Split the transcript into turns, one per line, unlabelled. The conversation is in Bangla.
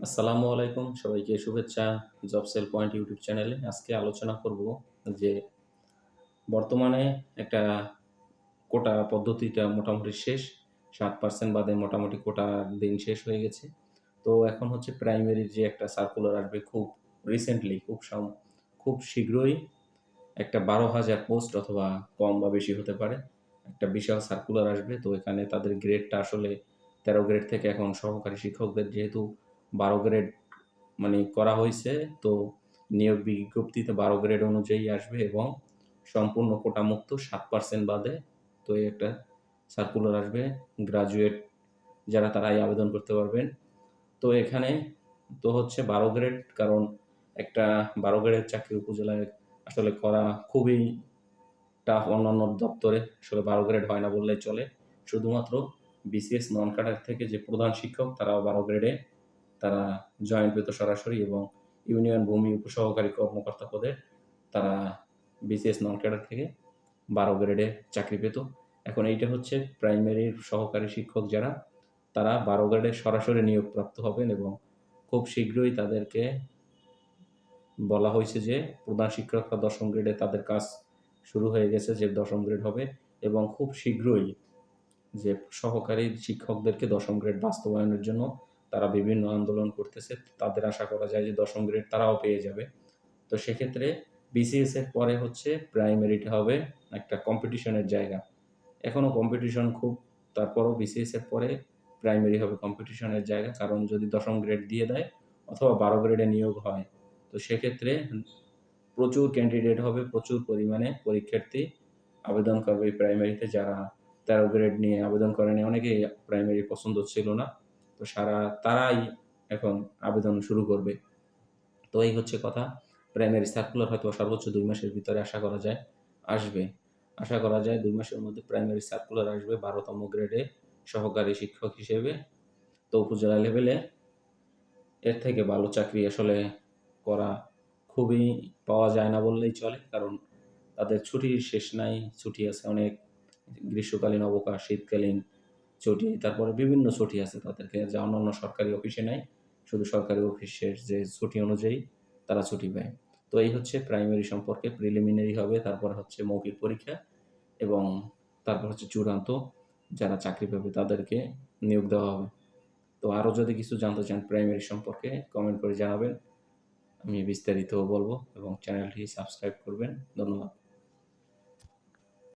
আসসালামু আলাইকুম, সবাইকে শুভেচ্ছা জব সেল পয়েন্ট ইউটিউব চ্যানেলে। আজকে আলোচনা করব যে বর্তমানে একটা কোটা পদ্ধতিটা মোটামুটি শেষ, সাত পার্সেন্ট বাদে মোটামুটি কোটা দিন শেষ হয়ে গেছে। তো এখন হচ্ছে প্রাইমারির যে একটা সার্কুলার আসবে খুব রিসেন্টলি খুব সম, খুব শীঘ্রই একটা বারো হাজার পোস্ট অথবা কম বা বেশি হতে পারে। একটা বিশাল সার্কুলার আসবে, তো এখানে তাদের গ্রেডটা আসলে তেরো গ্রেড থেকে এখন সহকারী শিক্ষকদের যেহেতু বারো গ্রেড মানে করা হয়েছে। তো নিয়োগ বিজ্ঞপ্তিতে বারো গ্রেড অনুযায়ী আসবে এবং সম্পূর্ণ কোটামুক্ত সাত পার্সেন্ট বাদে তো এই একটা সার্কুলার আসবে। গ্রাজুয়েট যারা তারাই আবেদন করতে পারবেন। তো এখানে তো হচ্ছে বারো গ্রেড কারণ একটা বারো গ্রেডের চাকরি উপজেলায় আসলে করা খুবই টাফ অন্যান্য দপ্তরে আসলে বারো গ্রেড হয় না বললেই চলে। শুধুমাত্র বিসিএস নন কাটার থেকে যে প্রধান শিক্ষক তারাও বারো গ্রেডে তারা জয়েন্ট পেত সরাসরি এবং ইউনিয়ন ভূমি উপসহকারী কর্মকর্তা পদে তারা বিসিএস নন ক্যাডার থেকে বারো গ্রেডে চাকরি পেত। এখন এইটা হচ্ছে প্রাইমারির সহকারী শিক্ষক যারা, তারা বারো গ্রেডে সরাসরি নিয়োগপ্রাপ্ত হবেন এবং খুব শীঘ্রই তাদেরকে বলা হয়েছে যে প্রধান শিক্ষকরা দশম গ্রেডে তাদের কাজ শুরু হয়ে গেছে যে দশম গ্রেড হবে এবং খুব শীঘ্রই যে সহকারী শিক্ষকদেরকে দশম গ্রেড বাস্তবায়নের জন্য তারা বিভিন্ন আন্দোলন করতেছে, তাদের আশা করা যায় যে দশম গ্রেড তারাও পেয়ে যাবে। তো সেক্ষেত্রে বিসিএস এর পরে হচ্ছে প্রাইমারিটা হবে একটা কম্পিটিশনের জায়গা। এখনও কম্পিটিশন খুব, তারপরও বিসিএস এর পরে প্রাইমারি হবে কম্পিটিশনের জায়গা, কারণ যদি দশম গ্রেড দিয়ে দেয় অথবা বারো গ্রেডে নিয়োগ হয়, তো সেক্ষেত্রে প্রচুর ক্যান্ডিডেট হবে, প্রচুর পরিমাণে পরীক্ষার্থী আবেদন করবে প্রাইমারিতে যারা তেরো গ্রেড নিয়ে আবেদন করেনি। অনেকেই প্রাইমারি পছন্দ ছিল না। তো সারা তারাই এখন আবেদন শুরু করবে। তো এই হচ্ছে কথা। প্রাইমারি সার্কুলার হয়তো সর্বোচ্চ দুই মাসের ভিতরে আশা করা যায়, আসবে। আশা করা যায় দুই মাসের মধ্যে প্রাইমারি সার্কুলার আসবে বারোতম গ্রেডে সহকারী শিক্ষক হিসেবে। তো উপজেলা লেভেলে এর থেকে ভালো চাকরি আসলে করা খুবই পাওয়া যায় না বললেই চলে, কারণ তাদের ছুটির শেষ নাই, ছুটি আছে অনেক। গ্রীষ্মকালীন অবকাশ, শীতকালীন ছুটি, তারপরে বিভিন্ন ছুটি আছে তাদেরকে, যা অন্যান্য সরকারি অফিসে নাই, শুধু সরকারি অফিসের যে ছুটি অনুযায়ী তারা ছুটি পায়। তো এই হচ্ছে প্রাইমারি সম্পর্কে প্রিলিমিনারি হবে, তারপর হচ্ছে মৌখিক পরীক্ষা এবং তারপর হচ্ছে চূড়ান্ত যারা চাকরি পাবে তাদেরকে নিয়োগ দেওয়া হবে। তো আরও যদি কিছু জানতে চান প্রাইমারি সম্পর্কে কমেন্ট করে জানাবেন। আমি বিস্তারিত বলব এবং চ্যানেলটি সাবস্ক্রাইব করবেন। ধন্যবাদ।